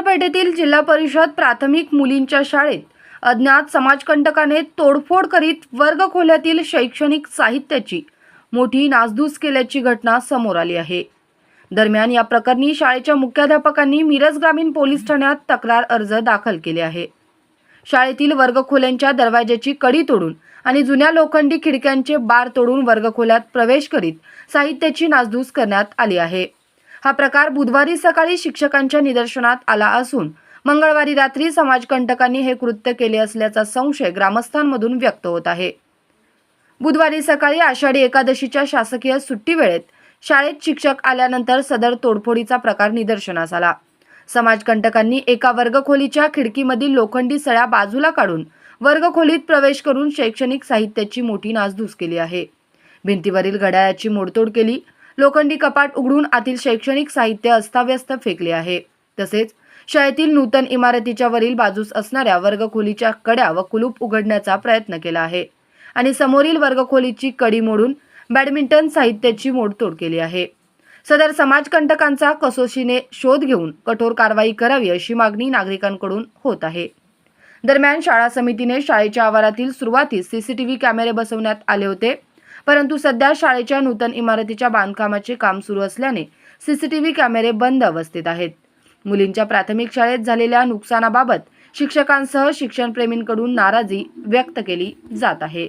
पेठेतील जिल्हा परिषद प्राथमिक मुलींच्या शाळेत अज्ञात समाजकंटकाने तोडफोड करीत वर्गखोल्यातील शैक्षणिक साहित्याची मोठी नासधूस केल्याची घटना समोर आली आहे. दरम्यान या प्रकरणी शाळेच्या मुख्याध्यापकांनी मिरज ग्रामीण पोलीस ठाण्यात तक्रार अर्ज दाखल केले आहे. शाळेतील वर्गखोल्यांच्या दरवाज्याची कडी तोडून आणि जुन्या लोखंडी खिडक्यांचे बार तोडून वर्गखोल्यात प्रवेश करीत साहित्याची नासधूस करण्यात आली आहे. हा प्रकार बुधवारी सकाळी शिक्षकांच्या निदर्शनात आला असून मंगळवारी रात्री समाजकंटकांनी हे कृत्य केले असल्याचा संशय ग्रामस्थांमधून व्यक्त होत आहे. बुधवारी सकाळी आषाढी एकादशीच्या शासकीय सुट्टी वेळेत शाळेत शिक्षक आल्यानंतर सदर तोडफोडीचा प्रकार निदर्शनास आला. समाजकंटकांनी एका वर्गखोलीच्या खिडकीमधील लोखंडी सळ्या बाजूला काढून वर्गखोलीत प्रवेश करून शैक्षणिक साहित्याची मोठी नासधूस केली आहे. भिंतीवरील घड्याळाची मोडतोड केली लोखंडी कपाट उघडून आतील शैक्षणिक साहित्य अस्ताव्यस्त फेकले आहे. तसेच शाळेतील नूतन इमारतीच्या वरील बाजूस असणाऱ्या वर्गखोलीच्या कड्या व कुलूप उघडण्याचा प्रयत्न केला आहे आणि समोरील वर्गखोलीची कडी मोडून बॅडमिंटन साहित्याची मोडतोड केली आहे. सदर समाजकंटकांचा कसोशीने शोध घेऊन कठोर कारवाई करावी अशी मागणी नागरिकांकडून होत आहे. दरम्यान शाळा समितीने शाळेच्या आवारातील सुरुवातीस सीसीटीव्ही कॅमेरे बसवण्यात आले होते. परंतु सध्या शाळेच्या नूतन इमारतीच्या बांधकामाचे काम सुरू असल्याने सीसीटीव्ही कॅमेरे बंद अवस्थेत आहेत. मुलींच्या प्राथमिक शाळेत झालेल्या नुकसानाबाबत शिक्षकांसह शिक्षणप्रेमींकडून नाराजी व्यक्त केली जात आहे.